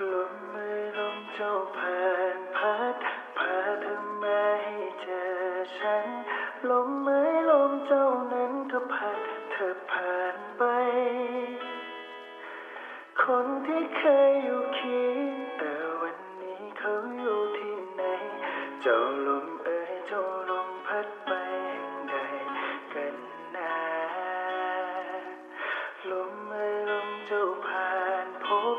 ลมไม่ลมเจ้าผ่านพัดพาเธอมาให้เจอฉัน ลมไม่ลมเจ้านั้นก็พัดเธอผ่านไป คนที่เคยอยู่เคียงแต่วันนี้เขาอยู่ที่ไหน เจ้าลมเอ่ยเจ้าลมพัดไปแห่งใดกันนะลมเอ่ยลมเจ้าผ่านพบ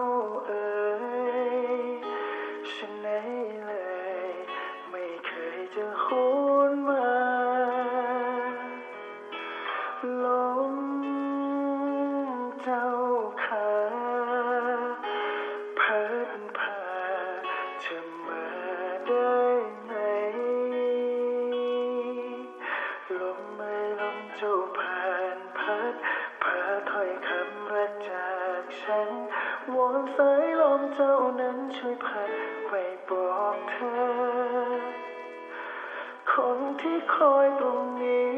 วอนสายลมเจ้านั้นช่วยพัดไว้บอกเธอ คนที่คอยตรงนี้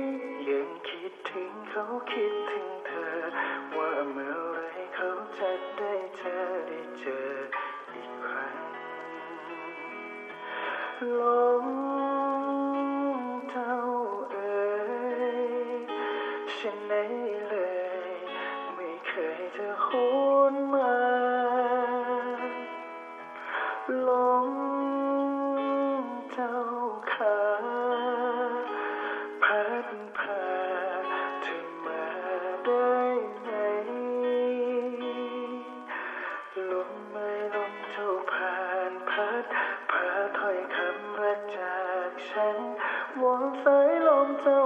ยังคิดถึงเขาคิดถึงเธอ ว่าเมื่อไรเขาจะได้เจอได้เจอ หลงเจ้าเอ๋ยฉันไหเลย ไม่เคยจะหุมาหลงเจ้าขาพัดพาเธอมาได้ไหลมไม่ลมเจ้าผ่านพัดพาถอยคำ rejection. Won't long till